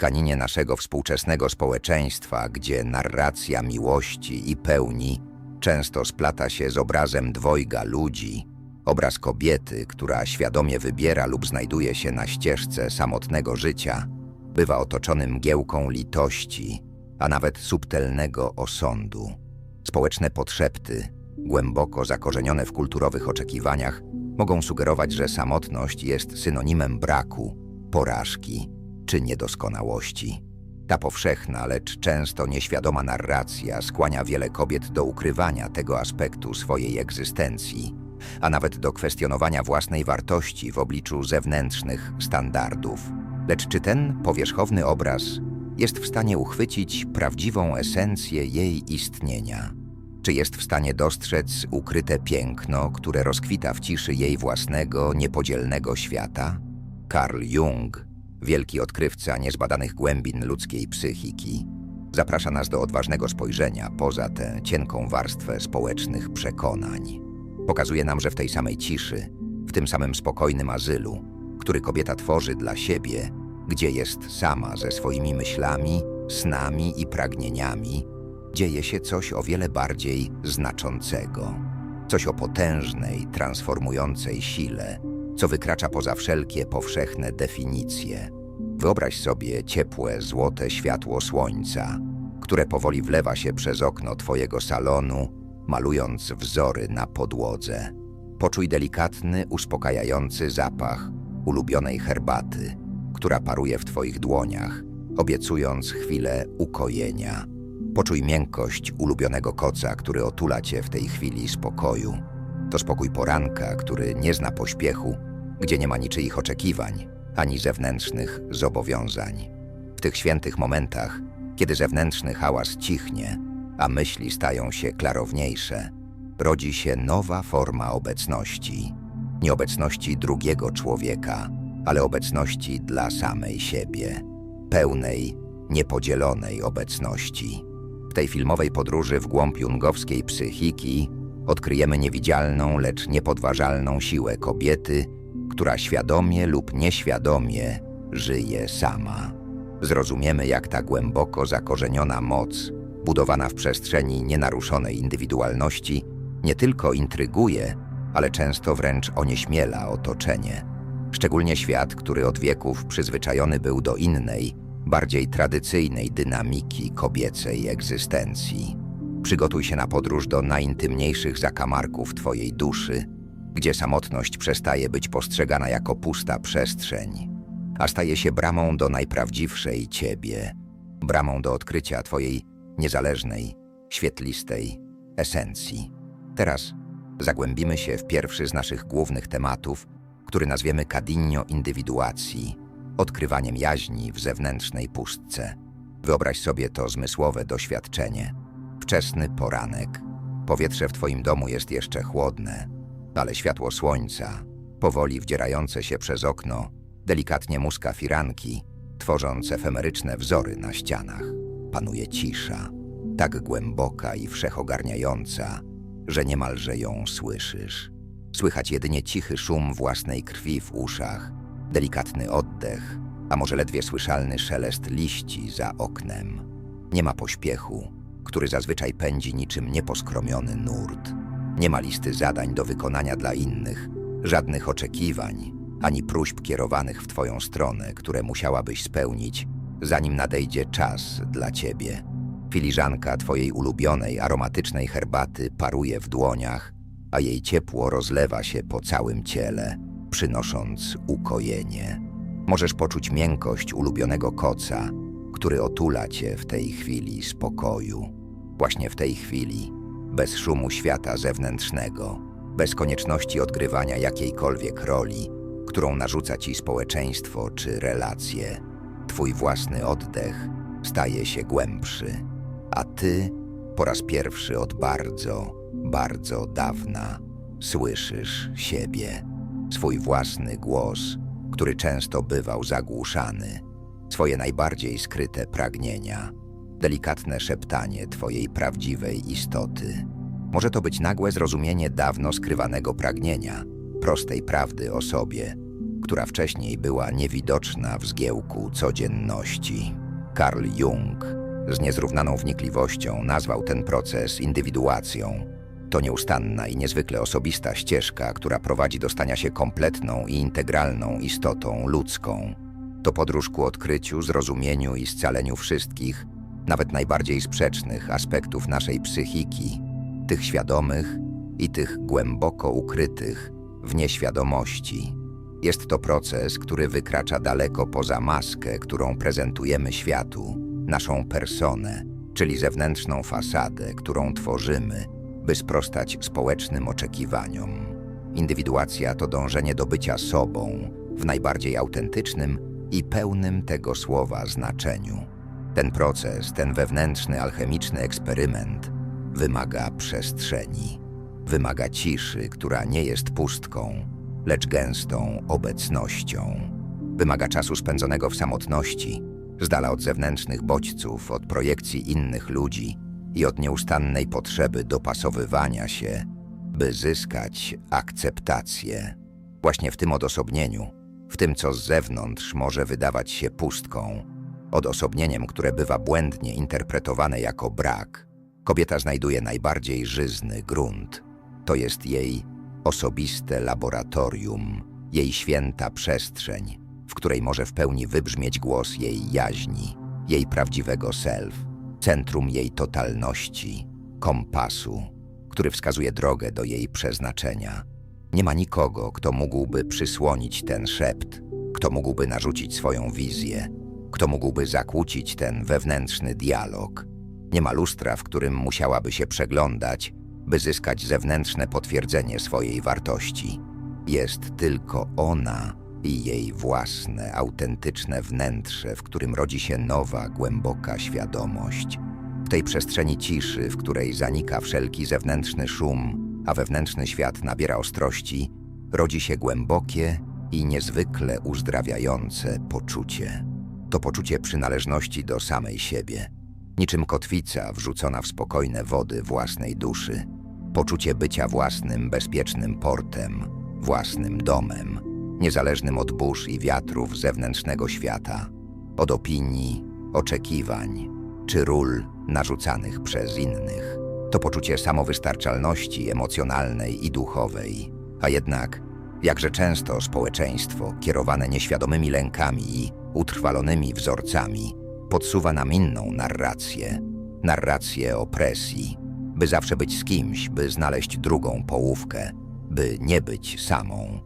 tkaninie naszego współczesnego społeczeństwa, gdzie narracja miłości i pełni często splata się z obrazem dwojga ludzi, obraz kobiety, która świadomie wybiera lub znajduje się na ścieżce samotnego życia, bywa otoczony mgiełką litości, a nawet subtelnego osądu. Społeczne podszepty, głęboko zakorzenione w kulturowych oczekiwaniach, mogą sugerować, że samotność jest synonimem braku, porażki czy niedoskonałości. Ta powszechna, lecz często nieświadoma narracja skłania wiele kobiet do ukrywania tego aspektu swojej egzystencji, a nawet do kwestionowania własnej wartości w obliczu zewnętrznych standardów. Lecz czy ten powierzchowny obraz jest w stanie uchwycić prawdziwą esencję jej istnienia? Czy jest w stanie dostrzec ukryte piękno, które rozkwita w ciszy jej własnego, niepodzielnego świata? Carl Jung, wielki odkrywca niezbadanych głębin ludzkiej psychiki, zaprasza nas do odważnego spojrzenia poza tę cienką warstwę społecznych przekonań. Pokazuje nam, że w tej samej ciszy, w tym samym spokojnym azylu, który kobieta tworzy dla siebie, gdzie jest sama ze swoimi myślami, snami i pragnieniami, dzieje się coś o wiele bardziej znaczącego. Coś o potężnej, transformującej sile, co wykracza poza wszelkie powszechne definicje. Wyobraź sobie ciepłe, złote światło słońca, które powoli wlewa się przez okno twojego salonu, malując wzory na podłodze. Poczuj delikatny, uspokajający zapach ulubionej herbaty, która paruje w twoich dłoniach, obiecując chwilę ukojenia. Poczuj miękkość ulubionego koca, który otula cię w tej chwili spokoju. To spokój poranka, który nie zna pośpiechu, gdzie nie ma niczyich oczekiwań, ani zewnętrznych zobowiązań. W tych świętych momentach, kiedy zewnętrzny hałas cichnie, a myśli stają się klarowniejsze, rodzi się nowa forma obecności. Nie obecności drugiego człowieka, ale obecności dla samej siebie, pełnej, niepodzielonej obecności. W tej filmowej podróży w głąb jungowskiej psychiki odkryjemy niewidzialną, lecz niepodważalną siłę kobiety, która świadomie lub nieświadomie żyje sama. Zrozumiemy, jak ta głęboko zakorzeniona moc, budowana w przestrzeni nienaruszonej indywidualności, nie tylko intryguje, ale często wręcz onieśmiela otoczenie. Szczególnie świat, który od wieków przyzwyczajony był do innej, bardziej tradycyjnej dynamiki kobiecej egzystencji. Przygotuj się na podróż do najintymniejszych zakamarków Twojej duszy, gdzie samotność przestaje być postrzegana jako pusta przestrzeń, a staje się bramą do najprawdziwszej Ciebie, bramą do odkrycia Twojej niezależnej, świetlistej esencji. Teraz zagłębimy się w pierwszy z naszych głównych tematów, który nazwiemy Cadinio Indywiduacji, odkrywaniem jaźni w zewnętrznej pustce. Wyobraź sobie to zmysłowe doświadczenie. Wczesny poranek. Powietrze w Twoim domu jest jeszcze chłodne, ale światło słońca, powoli wdzierające się przez okno, delikatnie muska firanki, tworząc efemeryczne wzory na ścianach. Panuje cisza, tak głęboka i wszechogarniająca, że niemalże ją słyszysz. Słychać jedynie cichy szum własnej krwi w uszach, delikatny oddech, a może ledwie słyszalny szelest liści za oknem. Nie ma pośpiechu, który zazwyczaj pędzi niczym nieposkromiony nurt. Nie ma listy zadań do wykonania dla innych, żadnych oczekiwań, ani próśb kierowanych w Twoją stronę, które musiałabyś spełnić, zanim nadejdzie czas dla Ciebie. Filiżanka Twojej ulubionej, aromatycznej herbaty paruje w dłoniach, a jej ciepło rozlewa się po całym ciele, przynosząc ukojenie. Możesz poczuć miękkość ulubionego koca, który otula cię w tej chwili spokoju. Właśnie w tej chwili, bez szumu świata zewnętrznego, bez konieczności odgrywania jakiejkolwiek roli, którą narzuca ci społeczeństwo czy relacje, twój własny oddech staje się głębszy, a ty po raz pierwszy od bardzo, bardzo dawna słyszysz siebie, swój własny głos, który często bywał zagłuszany, swoje najbardziej skryte pragnienia, delikatne szeptanie twojej prawdziwej istoty. Może to być nagłe zrozumienie dawno skrywanego pragnienia, prostej prawdy o sobie, która wcześniej była niewidoczna w zgiełku codzienności. Carl Jung z niezrównaną wnikliwością nazwał ten proces indywiduacją. To nieustanna i niezwykle osobista ścieżka, która prowadzi do stania się kompletną i integralną istotą ludzką. To podróż ku odkryciu, zrozumieniu i scaleniu wszystkich, nawet najbardziej sprzecznych aspektów naszej psychiki, tych świadomych i tych głęboko ukrytych w nieświadomości. Jest to proces, który wykracza daleko poza maskę, którą prezentujemy światu, naszą personę, czyli zewnętrzną fasadę, którą tworzymy, by sprostać społecznym oczekiwaniom. Indywiduacja to dążenie do bycia sobą w najbardziej autentycznym i pełnym tego słowa znaczeniu. Ten proces, ten wewnętrzny, alchemiczny eksperyment wymaga przestrzeni. Wymaga ciszy, która nie jest pustką, lecz gęstą obecnością. Wymaga czasu spędzonego w samotności, z dala od zewnętrznych bodźców, od projekcji innych ludzi i od nieustannej potrzeby dopasowywania się, by zyskać akceptację. Właśnie w tym odosobnieniu, w tym co z zewnątrz może wydawać się pustką, odosobnieniem, które bywa błędnie interpretowane jako brak, kobieta znajduje najbardziej żyzny grunt. To jest jej osobiste laboratorium, jej święta przestrzeń, w której może w pełni wybrzmieć głos jej jaźni, jej prawdziwego self, centrum jej totalności, kompasu, który wskazuje drogę do jej przeznaczenia. Nie ma nikogo, kto mógłby przysłonić ten szept, kto mógłby narzucić swoją wizję, kto mógłby zakłócić ten wewnętrzny dialog. Nie ma lustra, w którym musiałaby się przeglądać, by zyskać zewnętrzne potwierdzenie swojej wartości. Jest tylko ona i jej własne, autentyczne wnętrze, w którym rodzi się nowa, głęboka świadomość. W tej przestrzeni ciszy, w której zanika wszelki zewnętrzny szum, a wewnętrzny świat nabiera ostrości, rodzi się głębokie i niezwykle uzdrawiające poczucie. To poczucie przynależności do samej siebie, niczym kotwica wrzucona w spokojne wody własnej duszy, poczucie bycia własnym, bezpiecznym portem, własnym domem, niezależnym od burz i wiatrów zewnętrznego świata, od opinii, oczekiwań czy ról narzucanych przez innych. To poczucie samowystarczalności emocjonalnej i duchowej, a jednak jakże często społeczeństwo, kierowane nieświadomymi lękami i utrwalonymi wzorcami, podsuwa nam inną narrację, narrację opresji, by zawsze być z kimś, by znaleźć drugą połówkę, by nie być samą.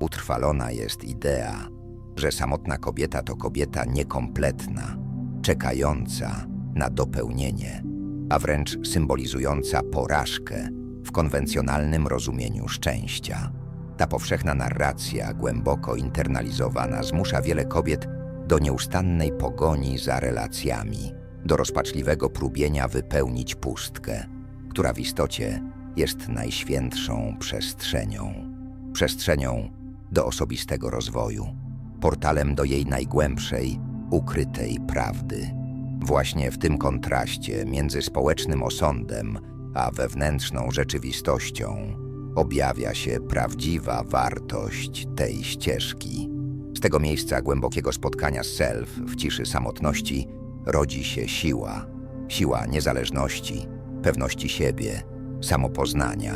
Utrwalona jest idea, że samotna kobieta to kobieta niekompletna, czekająca na dopełnienie, a wręcz symbolizująca porażkę w konwencjonalnym rozumieniu szczęścia. Ta powszechna narracja, głęboko internalizowana, zmusza wiele kobiet do nieustannej pogoni za relacjami, do rozpaczliwego próbienia wypełnić pustkę, która w istocie jest najświętszą przestrzenią. Przestrzenią do osobistego rozwoju, portalem do jej najgłębszej, ukrytej prawdy. Właśnie w tym kontraście między społecznym osądem a wewnętrzną rzeczywistością objawia się prawdziwa wartość tej ścieżki. Z tego miejsca głębokiego spotkania z self w ciszy samotności rodzi się siła. Siła niezależności, pewności siebie, samopoznania,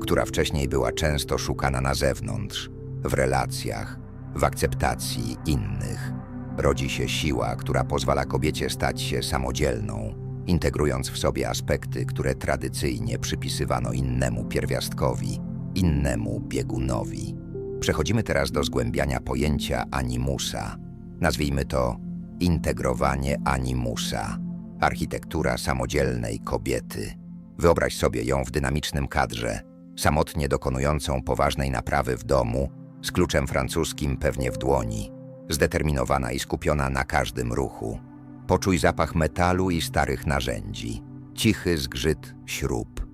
która wcześniej była często szukana na zewnątrz, w relacjach, w akceptacji innych. Rodzi się siła, która pozwala kobiecie stać się samodzielną, integrując w sobie aspekty, które tradycyjnie przypisywano innemu pierwiastkowi, innemu biegunowi. Przechodzimy teraz do zgłębiania pojęcia animusa. Nazwijmy to integrowanie animusa, architektura samodzielnej kobiety. Wyobraź sobie ją w dynamicznym kadrze, samotnie dokonującą poważnej naprawy w domu, z kluczem francuskim pewnie w dłoni, zdeterminowana i skupiona na każdym ruchu. Poczuj zapach metalu i starych narzędzi, cichy zgrzyt śrub.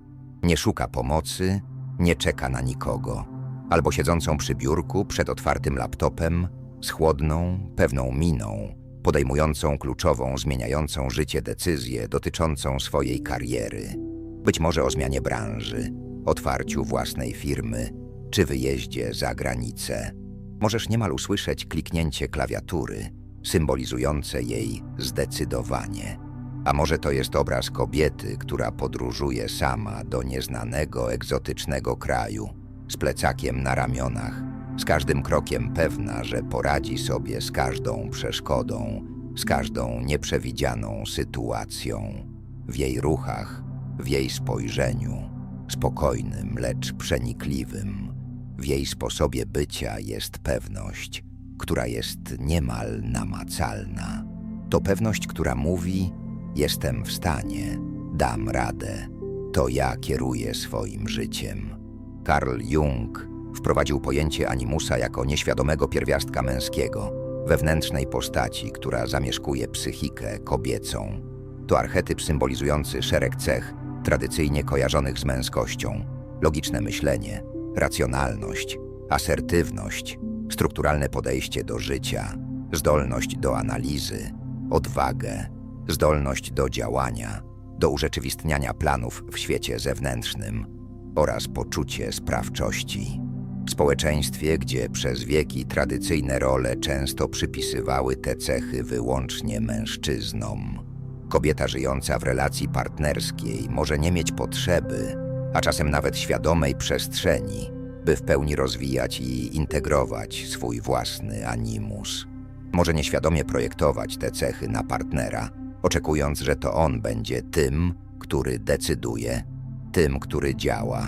Nie szuka pomocy, nie czeka na nikogo. Albo siedzącą przy biurku przed otwartym laptopem, z chłodną, pewną miną, podejmującą kluczową, zmieniającą życie decyzję dotyczącą swojej kariery. Być może o zmianie branży, otwarciu własnej firmy czy wyjeździe za granicę. Możesz niemal usłyszeć kliknięcie klawiatury, symbolizujące jej zdecydowanie. A może to jest obraz kobiety, która podróżuje sama do nieznanego, egzotycznego kraju, z plecakiem na ramionach, z każdym krokiem pewna, że poradzi sobie z każdą przeszkodą, z każdą nieprzewidzianą sytuacją. W jej ruchach, w jej spojrzeniu, spokojnym, lecz przenikliwym, w jej sposobie bycia jest pewność, która jest niemal namacalna. To pewność, która mówi: Jestem w stanie, dam radę, to ja kieruję swoim życiem. Carl Jung wprowadził pojęcie animusa jako nieświadomego pierwiastka męskiego, wewnętrznej postaci, która zamieszkuje psychikę kobiecą. To archetyp symbolizujący szereg cech tradycyjnie kojarzonych z męskością: logiczne myślenie, racjonalność, asertywność, strukturalne podejście do życia, zdolność do analizy, odwagę, zdolność do działania, do urzeczywistniania planów w świecie zewnętrznym oraz poczucie sprawczości. W społeczeństwie, gdzie przez wieki tradycyjne role często przypisywały te cechy wyłącznie mężczyznom, kobieta żyjąca w relacji partnerskiej może nie mieć potrzeby, a czasem nawet świadomej przestrzeni, by w pełni rozwijać i integrować swój własny animus. Może nieświadomie projektować te cechy na partnera, oczekując, że to on będzie tym, który decyduje, tym, który działa,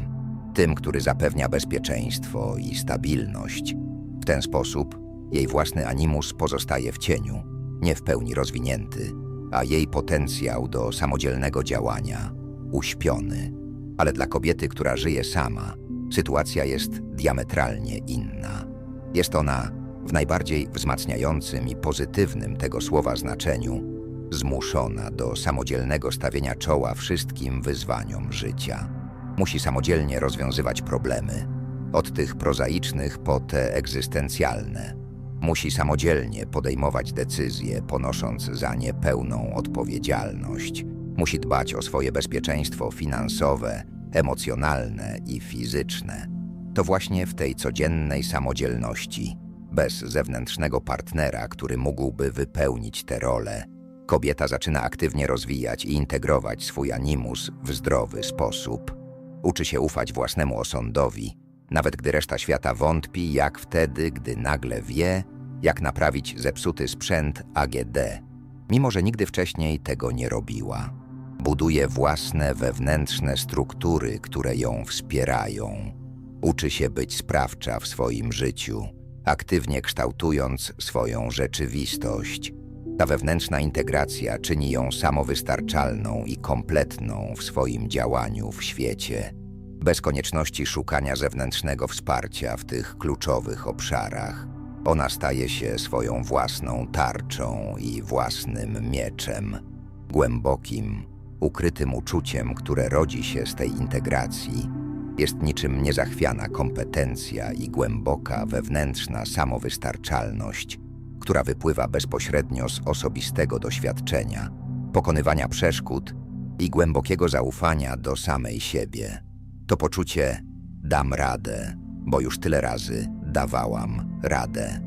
tym, który zapewnia bezpieczeństwo i stabilność. W ten sposób jej własny animus pozostaje w cieniu, nie w pełni rozwinięty, a jej potencjał do samodzielnego działania uśpiony. Ale dla kobiety, która żyje sama, sytuacja jest diametralnie inna. Jest ona w najbardziej wzmacniającym i pozytywnym tego słowa znaczeniu zmuszona do samodzielnego stawienia czoła wszystkim wyzwaniom życia. Musi samodzielnie rozwiązywać problemy, od tych prozaicznych po te egzystencjalne. Musi samodzielnie podejmować decyzje, ponosząc za nie pełną odpowiedzialność. Musi dbać o swoje bezpieczeństwo finansowe, emocjonalne i fizyczne. To właśnie w tej codziennej samodzielności, bez zewnętrznego partnera, który mógłby wypełnić tę rolę, kobieta zaczyna aktywnie rozwijać i integrować swój animus w zdrowy sposób. Uczy się ufać własnemu osądowi, nawet gdy reszta świata wątpi, jak wtedy, gdy nagle wie, jak naprawić zepsuty sprzęt AGD, mimo że nigdy wcześniej tego nie robiła. Buduje własne wewnętrzne struktury, które ją wspierają. Uczy się być sprawcza w swoim życiu, aktywnie kształtując swoją rzeczywistość. Ta wewnętrzna integracja czyni ją samowystarczalną i kompletną w swoim działaniu w świecie, bez konieczności szukania zewnętrznego wsparcia w tych kluczowych obszarach. Ona staje się swoją własną tarczą i własnym mieczem, głębokim, ukrytym uczuciem, które rodzi się z tej integracji. Jest niczym niezachwiana kompetencja i głęboka wewnętrzna samowystarczalność, która wypływa bezpośrednio z osobistego doświadczenia, pokonywania przeszkód i głębokiego zaufania do samej siebie. To poczucie dam radę, bo już tyle razy dawałam radę.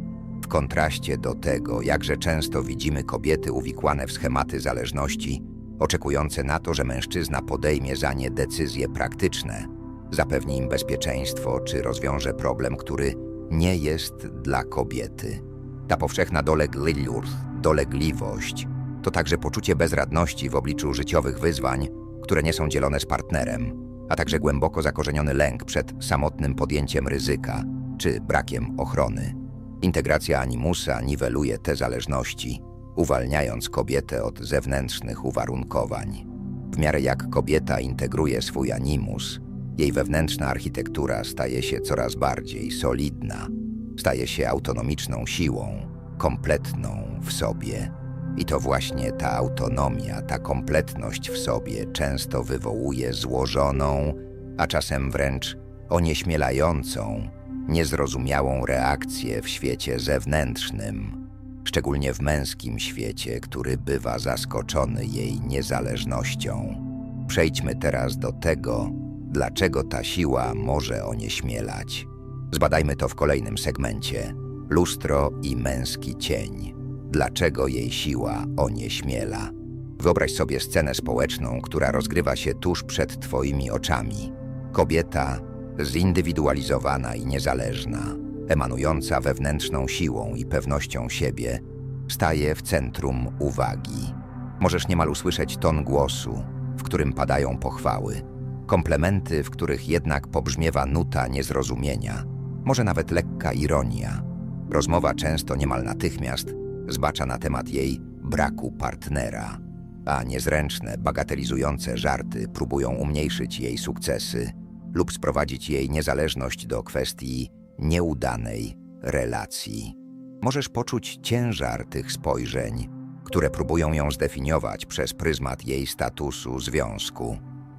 W kontraście do tego, jakże często widzimy kobiety uwikłane w schematy zależności, oczekujące na to, że mężczyzna podejmie za nie decyzje praktyczne, zapewni im bezpieczeństwo czy rozwiąże problem, który nie jest dla kobiety. Ta powszechna dolegliwność, dolegliwość to także poczucie bezradności w obliczu życiowych wyzwań, które nie są dzielone z partnerem, a także głęboko zakorzeniony lęk przed samotnym podjęciem ryzyka czy brakiem ochrony. Integracja animusa niweluje te zależności, uwalniając kobietę od zewnętrznych uwarunkowań. W miarę jak kobieta integruje swój animus, jej wewnętrzna architektura staje się coraz bardziej solidna, staje się autonomiczną siłą, kompletną w sobie. I to właśnie ta autonomia, ta kompletność w sobie często wywołuje złożoną, a czasem wręcz onieśmielającą, niezrozumiałą reakcję w świecie zewnętrznym, szczególnie w męskim świecie, który bywa zaskoczony jej niezależnością. Przejdźmy teraz do tego, dlaczego ta siła może onieśmielać. Zbadajmy to w kolejnym segmencie. lustro i męski cień. Dlaczego jej siła onieśmiela? Wyobraź sobie scenę społeczną, która rozgrywa się tuż przed Twoimi oczami. Kobieta zindywidualizowana i niezależna, emanująca wewnętrzną siłą i pewnością siebie, staje w centrum uwagi. Możesz niemal usłyszeć ton głosu, w którym padają pochwały, komplementy, w których jednak pobrzmiewa nuta niezrozumienia, może nawet lekka ironia. Rozmowa często niemal natychmiast zbacza na temat jej braku partnera, a niezręczne, bagatelizujące żarty próbują umniejszyć jej sukcesy lub sprowadzić jej niezależność do kwestii nieudanej relacji. Możesz poczuć ciężar tych spojrzeń, które próbują ją zdefiniować przez pryzmat jej statusu związku.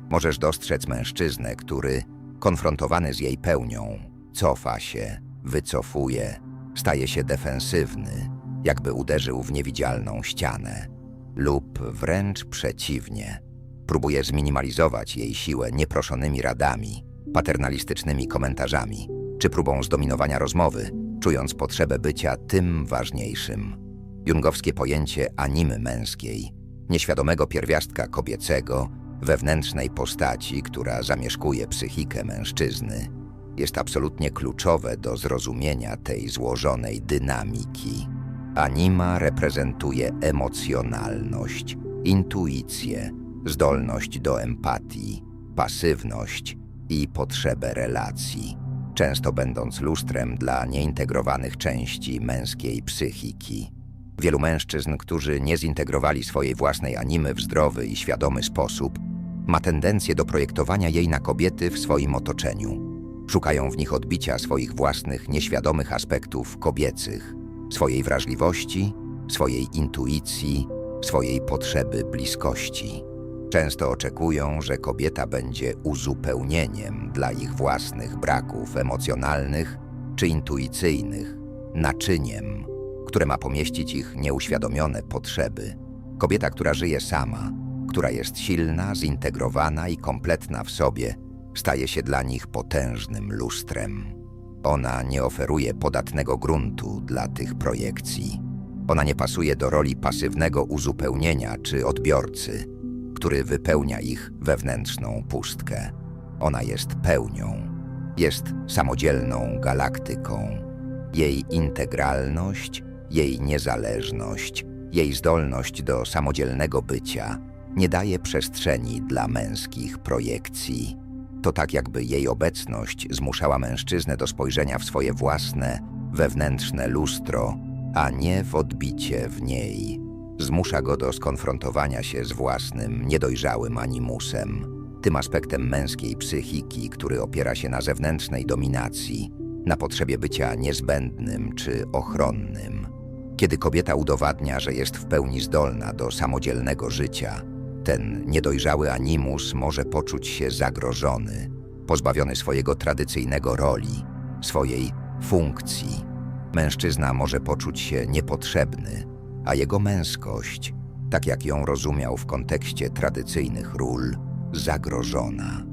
Możesz dostrzec mężczyznę, który, konfrontowany z jej pełnią, cofa się, wycofuje, staje się defensywny, jakby uderzył w niewidzialną ścianę, lub wręcz przeciwnie, próbuje zminimalizować jej siłę nieproszonymi radami, paternalistycznymi komentarzami czy próbą zdominowania rozmowy, czując potrzebę bycia tym ważniejszym. Jungowskie pojęcie animy męskiej, nieświadomego pierwiastka kobiecego, wewnętrznej postaci, która zamieszkuje psychikę mężczyzny, jest absolutnie kluczowe do zrozumienia tej złożonej dynamiki. Anima reprezentuje emocjonalność, intuicję, zdolność do empatii, pasywność i potrzebę relacji, często będąc lustrem dla nieintegrowanych części męskiej psychiki. Wielu mężczyzn, którzy nie zintegrowali swojej własnej animy w zdrowy i świadomy sposób, ma tendencję do projektowania jej na kobiety w swoim otoczeniu. Szukają w nich odbicia swoich własnych nieświadomych aspektów kobiecych, swojej wrażliwości, swojej intuicji, swojej potrzeby bliskości. Często oczekują, że kobieta będzie uzupełnieniem dla ich własnych braków emocjonalnych czy intuicyjnych, naczyniem, które ma pomieścić ich nieuświadomione potrzeby. Kobieta, która żyje sama, która jest silna, zintegrowana i kompletna w sobie, staje się dla nich potężnym lustrem. Ona nie oferuje podatnego gruntu dla tych projekcji. Ona nie pasuje do roli pasywnego uzupełnienia czy odbiorcy, który wypełnia ich wewnętrzną pustkę. Ona jest pełnią, jest samodzielną galaktyką. Jej integralność, jej niezależność, jej zdolność do samodzielnego bycia nie daje przestrzeni dla męskich projekcji. To tak jakby jej obecność zmuszała mężczyznę do spojrzenia w swoje własne, wewnętrzne lustro, a nie w odbicie w niej. Zmusza go do skonfrontowania się z własnym, niedojrzałym animusem, tym aspektem męskiej psychiki, który opiera się na zewnętrznej dominacji, na potrzebie bycia niezbędnym czy ochronnym. Kiedy kobieta udowadnia, że jest w pełni zdolna do samodzielnego życia, ten niedojrzały animus może poczuć się zagrożony, pozbawiony swojego tradycyjnego roli, swojej funkcji. Mężczyzna może poczuć się niepotrzebny, a jego męskość, tak jak ją rozumiał w kontekście tradycyjnych ról, zagrożona.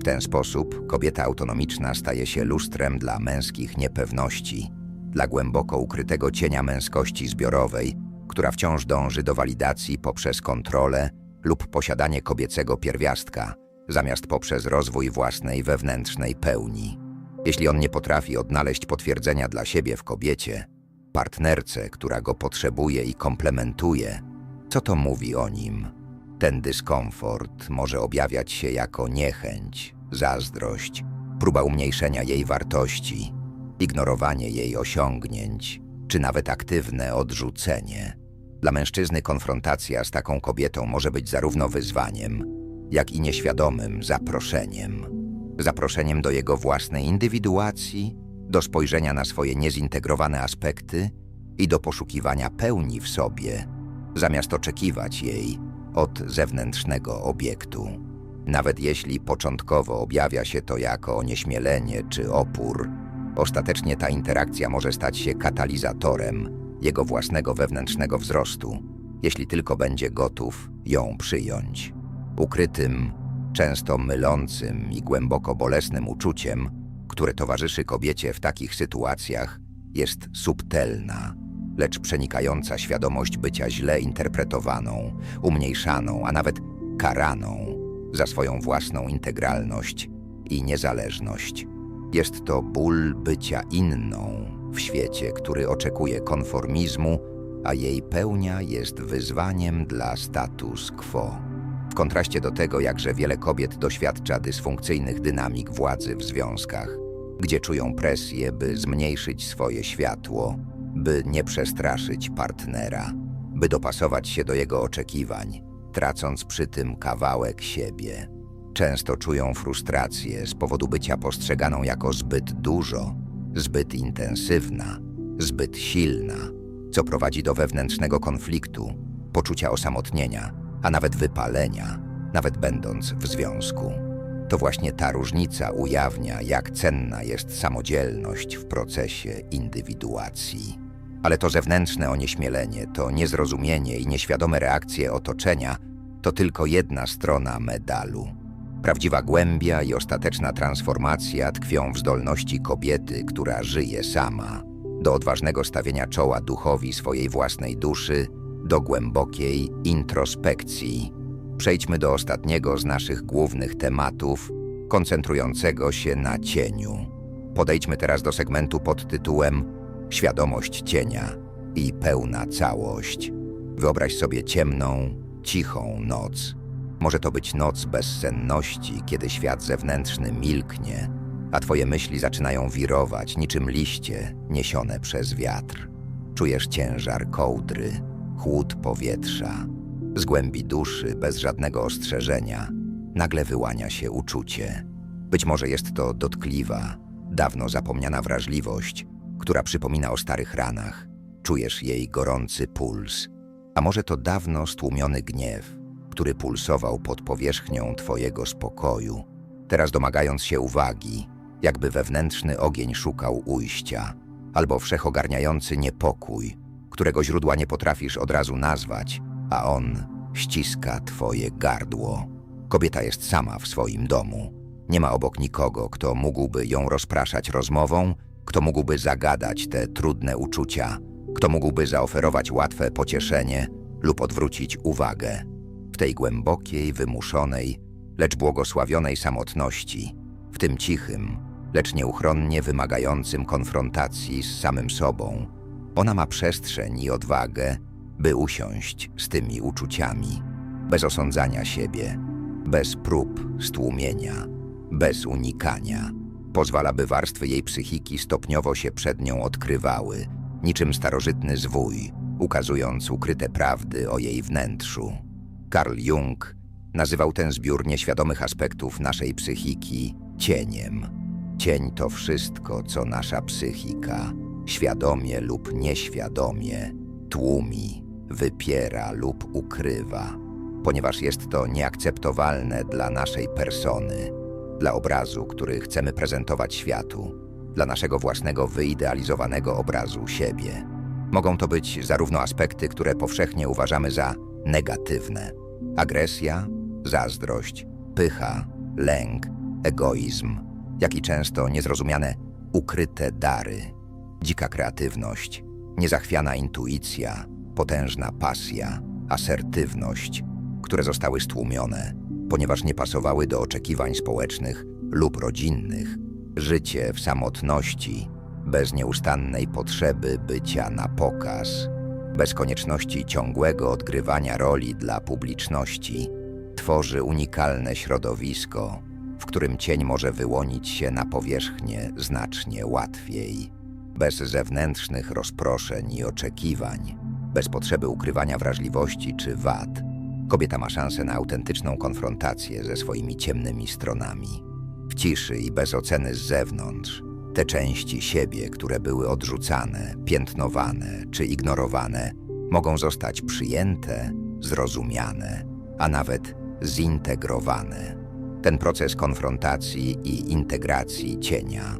W ten sposób kobieta autonomiczna staje się lustrem dla męskich niepewności, dla głęboko ukrytego cienia męskości zbiorowej, która wciąż dąży do walidacji poprzez kontrolę lub posiadanie kobiecego pierwiastka, zamiast poprzez rozwój własnej wewnętrznej pełni. Jeśli on nie potrafi odnaleźć potwierdzenia dla siebie w kobiecie, partnerce, która go potrzebuje i komplementuje, co to mówi o nim? Ten dyskomfort może objawiać się jako niechęć, zazdrość, próba umniejszenia jej wartości, ignorowanie jej osiągnięć, czy nawet aktywne odrzucenie. Dla mężczyzny konfrontacja z taką kobietą może być zarówno wyzwaniem, jak i nieświadomym zaproszeniem. Zaproszeniem do jego własnej indywiduacji, do spojrzenia na swoje niezintegrowane aspekty i do poszukiwania pełni w sobie, zamiast oczekiwać jej od zewnętrznego obiektu. Nawet jeśli początkowo objawia się to jako onieśmielenie czy opór, ostatecznie ta interakcja może stać się katalizatorem jego własnego wewnętrznego wzrostu, jeśli tylko będzie gotów ją przyjąć. Ukrytym, często mylącym i głęboko bolesnym uczuciem, które towarzyszy kobiecie w takich sytuacjach, jest subtelna, lecz przenikająca świadomość bycia źle interpretowaną, umniejszaną, a nawet karaną za swoją własną integralność i niezależność. Jest to ból bycia inną w świecie, który oczekuje konformizmu, a jej pełnia jest wyzwaniem dla status quo. W kontraście do tego, jakże wiele kobiet doświadcza dysfunkcyjnych dynamik władzy w związkach, gdzie czują presję, by zmniejszyć swoje światło, by nie przestraszyć partnera, by dopasować się do jego oczekiwań, tracąc przy tym kawałek siebie. Często czują frustrację z powodu bycia postrzeganą jako zbyt dużo, zbyt intensywna, zbyt silna, co prowadzi do wewnętrznego konfliktu, poczucia osamotnienia, a nawet wypalenia, nawet będąc w związku. To właśnie ta różnica ujawnia, jak cenna jest samodzielność w procesie indywiduacji. Ale to zewnętrzne onieśmielenie, to niezrozumienie i nieświadome reakcje otoczenia to tylko jedna strona medalu. Prawdziwa głębia i ostateczna transformacja tkwią w zdolności kobiety, która żyje sama, do odważnego stawienia czoła duchowi swojej własnej duszy, do głębokiej introspekcji. Przejdźmy do ostatniego z naszych głównych tematów, koncentrującego się na cieniu. Podejdźmy teraz do segmentu pod tytułem Świadomość cienia i pełna całość. Wyobraź sobie ciemną, cichą noc. Może to być noc bezsenności, kiedy świat zewnętrzny milknie, a twoje myśli zaczynają wirować niczym liście niesione przez wiatr. Czujesz ciężar kołdry, chłód powietrza. Z głębi duszy, bez żadnego ostrzeżenia, nagle wyłania się uczucie. Być może jest to dotkliwa, dawno zapomniana wrażliwość, która przypomina o starych ranach. Czujesz jej gorący puls. A może to dawno stłumiony gniew, który pulsował pod powierzchnią twojego spokoju, teraz domagając się uwagi, jakby wewnętrzny ogień szukał ujścia, albo wszechogarniający niepokój, którego źródła nie potrafisz od razu nazwać, a on ściska twoje gardło. Kobieta jest sama w swoim domu. Nie ma obok nikogo, kto mógłby ją rozpraszać rozmową, kto mógłby zagadać te trudne uczucia, kto mógłby zaoferować łatwe pocieszenie lub odwrócić uwagę. W tej głębokiej, wymuszonej, lecz błogosławionej samotności, w tym cichym, lecz nieuchronnie wymagającym konfrontacji z samym sobą, ona ma przestrzeń i odwagę, by usiąść z tymi uczuciami, bez osądzania siebie, bez prób stłumienia, bez unikania. Pozwala, by warstwy jej psychiki stopniowo się przed nią odkrywały, niczym starożytny zwój, ukazując ukryte prawdy o jej wnętrzu. Carl Jung nazywał ten zbiór nieświadomych aspektów naszej psychiki cieniem. Cień to wszystko, co nasza psychika, świadomie lub nieświadomie, tłumi, wypiera lub ukrywa, ponieważ jest to nieakceptowalne dla naszej persony, dla obrazu, który chcemy prezentować światu, dla naszego własnego wyidealizowanego obrazu siebie. Mogą to być zarówno aspekty, które powszechnie uważamy za negatywne: agresja, zazdrość, pycha, lęk, egoizm, jak i często niezrozumiane ukryte dary, dzika kreatywność, niezachwiana intuicja, potężna pasja, asertywność, które zostały stłumione, ponieważ nie pasowały do oczekiwań społecznych lub rodzinnych, życie w samotności, bez nieustannej potrzeby bycia na pokaz, bez konieczności ciągłego odgrywania roli dla publiczności, tworzy unikalne środowisko, w którym cień może wyłonić się na powierzchnię znacznie łatwiej, bez zewnętrznych rozproszeń i oczekiwań, bez potrzeby ukrywania wrażliwości czy wad. Kobieta ma szansę na autentyczną konfrontację ze swoimi ciemnymi stronami. W ciszy i bez oceny z zewnątrz, te części siebie, które były odrzucane, piętnowane czy ignorowane, mogą zostać przyjęte, zrozumiane, a nawet zintegrowane. Ten proces konfrontacji i integracji cienia,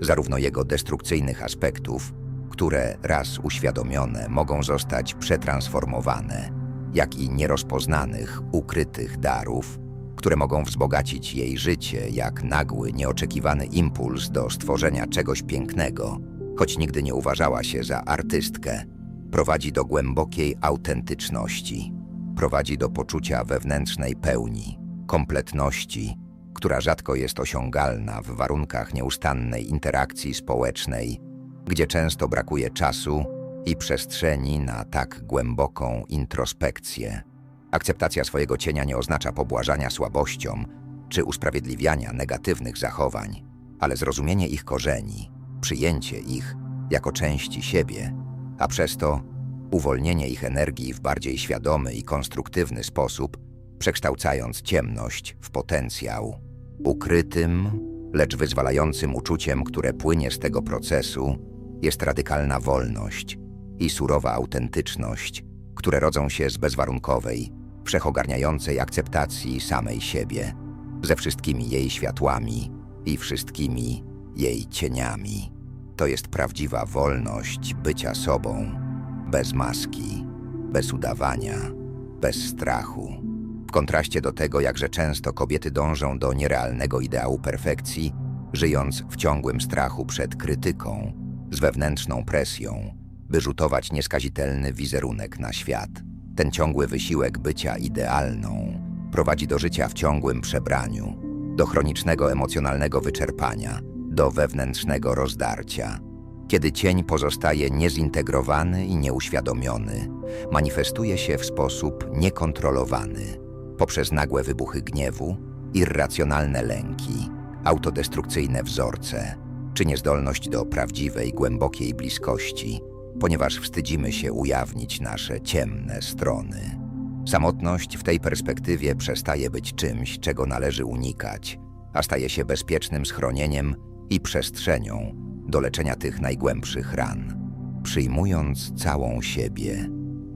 zarówno jego destrukcyjnych aspektów, które raz uświadomione mogą zostać przetransformowane, jak i nierozpoznanych, ukrytych darów, które mogą wzbogacić jej życie jak nagły, nieoczekiwany impuls do stworzenia czegoś pięknego, choć nigdy nie uważała się za artystkę, prowadzi do głębokiej autentyczności, prowadzi do poczucia wewnętrznej pełni, kompletności, która rzadko jest osiągalna w warunkach nieustannej interakcji społecznej, gdzie często brakuje czasu i przestrzeni na tak głęboką introspekcję. Akceptacja swojego cienia nie oznacza pobłażania słabościom czy usprawiedliwiania negatywnych zachowań, ale zrozumienie ich korzeni, przyjęcie ich jako części siebie, a przez to uwolnienie ich energii w bardziej świadomy i konstruktywny sposób, przekształcając ciemność w potencjał. Ukrytym, lecz wyzwalającym uczuciem, które płynie z tego procesu, jest radykalna wolność i surowa autentyczność, które rodzą się z bezwarunkowej, wszechogarniającej akceptacji samej siebie, ze wszystkimi jej światłami i wszystkimi jej cieniami. To jest prawdziwa wolność bycia sobą, bez maski, bez udawania, bez strachu. W kontraście do tego, jakże często kobiety dążą do nierealnego ideału perfekcji, żyjąc w ciągłym strachu przed krytyką, z wewnętrzną presją, by rzutować nieskazitelny wizerunek na świat. Ten ciągły wysiłek bycia idealną prowadzi do życia w ciągłym przebraniu, do chronicznego emocjonalnego wyczerpania, do wewnętrznego rozdarcia. Kiedy cień pozostaje niezintegrowany i nieuświadomiony, manifestuje się w sposób niekontrolowany, poprzez nagłe wybuchy gniewu, irracjonalne lęki, autodestrukcyjne wzorce, czy niezdolność do prawdziwej, głębokiej bliskości, ponieważ wstydzimy się ujawnić nasze ciemne strony. Samotność w tej perspektywie przestaje być czymś, czego należy unikać, a staje się bezpiecznym schronieniem i przestrzenią do leczenia tych najgłębszych ran. Przyjmując całą siebie,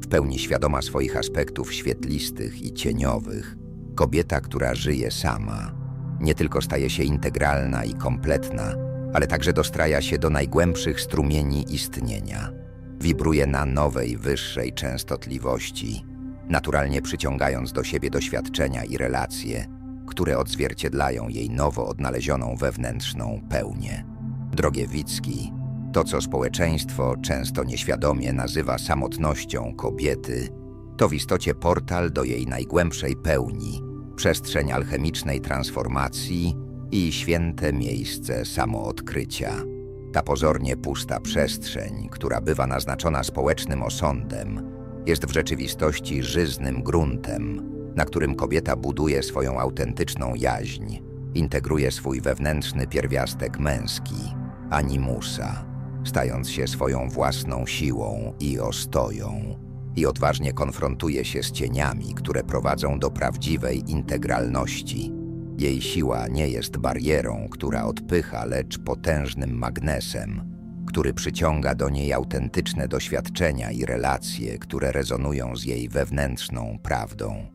w pełni świadoma swoich aspektów świetlistych i cieniowych, kobieta, która żyje sama, nie tylko staje się integralna i kompletna, ale także dostraja się do najgłębszych strumieni istnienia. Wibruje na nowej, wyższej częstotliwości, naturalnie przyciągając do siebie doświadczenia i relacje, które odzwierciedlają jej nowo odnalezioną wewnętrzną pełnię. Drogie Wicki, to co społeczeństwo często nieświadomie nazywa samotnością kobiety, to w istocie portal do jej najgłębszej pełni, przestrzeń alchemicznej transformacji i święte miejsce samoodkrycia. Ta pozornie pusta przestrzeń, która bywa naznaczona społecznym osądem, jest w rzeczywistości żyznym gruntem, na którym kobieta buduje swoją autentyczną jaźń, integruje swój wewnętrzny pierwiastek męski, animusa, stając się swoją własną siłą i ostoją, i odważnie konfrontuje się z cieniami, które prowadzą do prawdziwej integralności. Jej siła nie jest barierą, która odpycha, lecz potężnym magnesem, który przyciąga do niej autentyczne doświadczenia i relacje, które rezonują z jej wewnętrzną prawdą.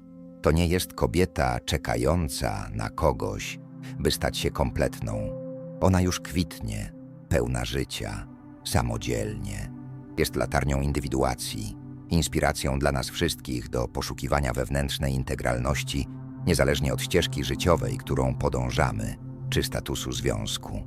To nie jest kobieta czekająca na kogoś, by stać się kompletną. Ona już kwitnie, pełna życia, samodzielnie. Jest latarnią indywiduacji, inspiracją dla nas wszystkich do poszukiwania wewnętrznej integralności, niezależnie od ścieżki życiowej, którą podążamy, czy statusu związku.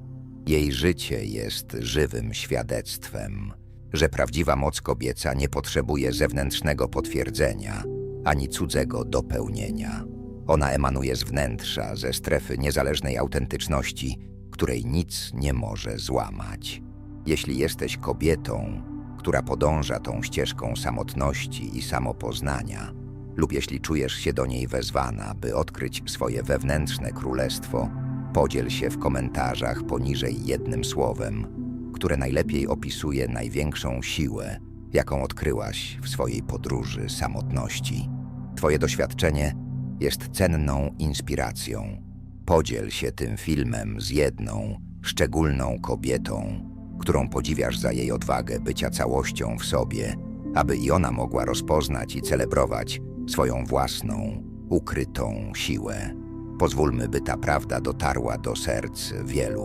Jej życie jest żywym świadectwem, że prawdziwa moc kobieca nie potrzebuje zewnętrznego potwierdzenia ani cudzego dopełnienia. Ona emanuje z wnętrza, ze strefy niezależnej autentyczności, której nic nie może złamać. Jeśli jesteś kobietą, która podąża tą ścieżką samotności i samopoznania, lub jeśli czujesz się do niej wezwana, by odkryć swoje wewnętrzne królestwo, podziel się w komentarzach poniżej jednym słowem, które najlepiej opisuje największą siłę, jaką odkryłaś w swojej podróży samotności. Twoje doświadczenie jest cenną inspiracją. Podziel się tym filmem z jedną, szczególną kobietą, którą podziwiasz za jej odwagę bycia całością w sobie, aby i ona mogła rozpoznać i celebrować swoją własną, ukrytą siłę. Pozwólmy, by ta prawda dotarła do serc wielu.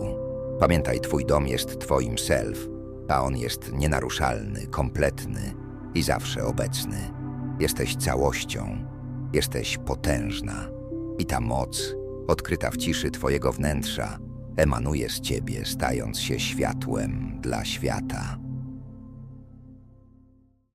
Pamiętaj, Twój dom jest Twoim self, a on jest nienaruszalny, kompletny i zawsze obecny. Jesteś całością, jesteś potężna i ta moc, odkryta w ciszy Twojego wnętrza, emanuje z ciebie, stając się światłem dla świata.